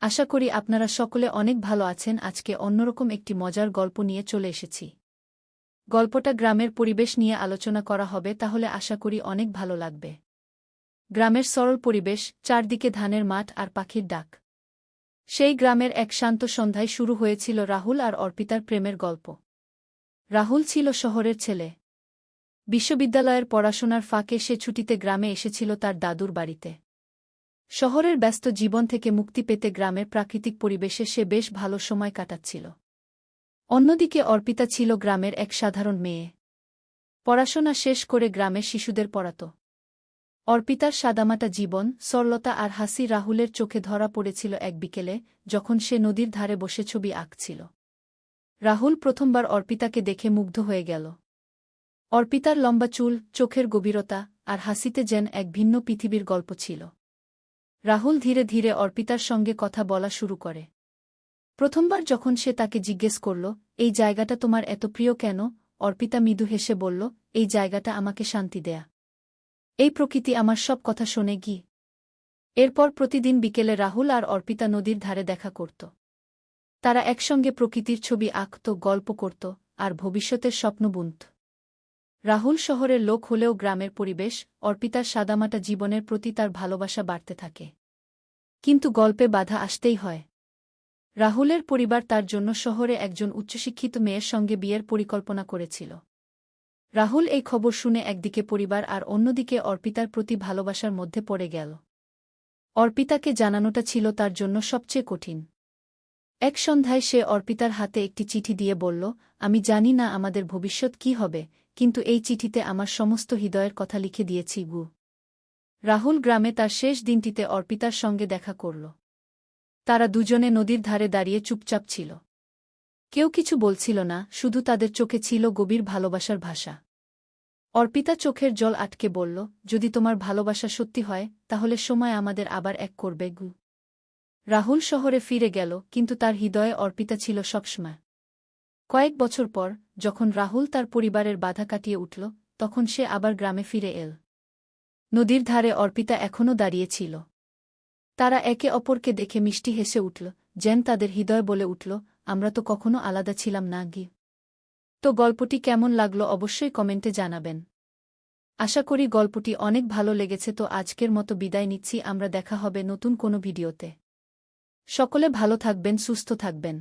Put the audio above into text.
আশা করি আপনারা সকলে অনেক ভালো আছেন। আজকে অন্যরকম একটি মজার গল্প নিয়ে চলে এসেছি। গল্পটা গ্রামের পরিবেশ নিয়ে আলোচনা করা হবে, তাহলে আশা করি অনেক ভালো লাগবে। গ্রামের সরল পরিবেশ, চারদিকে ধানের মাঠ আর পাখির ডাক। সেই গ্রামের এক শান্ত সন্ধ্যায় শুরু হয়েছিল রাহুল আর অর্পিতার প্রেমের গল্প। রাহুল ছিল শহরের ছেলে। বিশ্ববিদ্যালয়ের পড়াশোনার ফাঁকে সে ছুটিতে গ্রামে এসেছিল তার দাদুর বাড়িতে। শহরের ব্যস্ত জীবন থেকে মুক্তি পেতে গ্রামের প্রাকৃতিক পরিবেশে সে বেশ ভালো সময় কাটাচ্ছিল। অন্যদিকে অর্পিতা ছিল গ্রামের এক সাধারণ মেয়ে। পড়াশোনা শেষ করে গ্রামের শিশুদের পড়াত। অর্পিতার সাদামাটা জীবন, সরলতা আর হাসি রাহুলের চোখে ধরা পড়েছিল এক বিকেলে, যখন সে নদীর ধারে বসে ছবি আঁকছিল। রাহুল প্রথমবার অর্পিতাকে দেখে মুগ্ধ হয়ে গেল। অর্পিতার লম্বা চুল, চোখের গভীরতা আর হাসিতে যেন এক ভিন্ন পৃথিবীর গল্প ছিল। রাহুল ধীরে ধীরে অর্পিতার সঙ্গে কথা বলা শুরু করে। প্রথমবার যখন সে তাকে জিজ্ঞেস করল, এই জায়গাটা তোমার এত প্রিয় কেন? অর্পিতা মৃদু হেসে বলল, এই জায়গাটা আমাকে শান্তি দেয়া। এই প্রকৃতি আমার সব কথা শোনে গি। এরপর প্রতিদিন বিকেলে রাহুল আর অর্পিতা নদীর ধারে দেখা করত। তারা একসঙ্গে প্রকৃতির ছবি আঁকত, গল্প করত আর ভবিষ্যতের স্বপ্ন বুনত। রাহুল শহরের লোক হলেও গ্রামের পরিবেশ, অর্পিতার সাদামাটা জীবনের প্রতি তার ভালোবাসা বাড়তে থাকে। কিন্তু গল্পে বাধা আসতেই হয়। রাহুলের পরিবার তার জন্য শহরে একজন উচ্চশিক্ষিত মেয়ের সঙ্গে বিয়ের পরিকল্পনা করেছিল। রাহুল এই খবর শুনে একদিকে পরিবার আর অন্যদিকে অর্পিতার প্রতি ভালোবাসার মধ্যে পড়ে গেল। অর্পিতাকে জানানোটা ছিল তার জন্য সবচেয়ে কঠিন। এক সন্ধ্যায় সে অর্পিতার হাতে একটি চিঠি দিয়ে বলল, আমি জানি না আমাদের ভবিষ্যৎ কি হবে, কিন্তু এই চিঠিতে আমার সমস্ত হৃদয়ের কথা লিখে দিয়েছি গু। রাহুল গ্রামে তার শেষ দিনটিতে অর্পিতার সঙ্গে দেখা করল। তারা দুজনে নদীর ধারে দাঁড়িয়ে চুপচাপ ছিল। কেউ কিছু বলছিল না, শুধু তাদের চোখে ছিল গভীর ভালোবাসার ভাষা। অর্পিতা চোখের জল আটকে বলল, যদি তোমার ভালোবাসা সত্যি হয়, তাহলে সময় আমাদের আবার এক করবে, গু। রাহুল শহরে ফিরে গেল, কিন্তু তার হৃদয়ে অর্পিতা ছিল সবসময়। কয়েক বছর পর, যখন রাহুল তার পরিবারের বাধা কাটিয়ে উঠল, তখন সে আবার গ্রামে ফিরে এল। নদীর ধারে অর্পিতা এখনও দাঁড়িয়েছিল তারা একে অপরকে দেখে মিষ্টি হেসে উঠল, যেন তাদের হৃদয় বলে উঠল, আমরা তো কখনো আলাদা ছিলাম না গি তো গল্পটি কেমন লাগল অবশ্যই কমেন্টে জানাবেন। আশা করি গল্পটি অনেক ভালো লেগেছে, তো আজকের মতো বিদায় নিচ্ছি, আমরা দেখা হবে নতুন কোনো ভিডিওতে। সকলে ভালো থাকবেন, সুস্থ থাকবেন।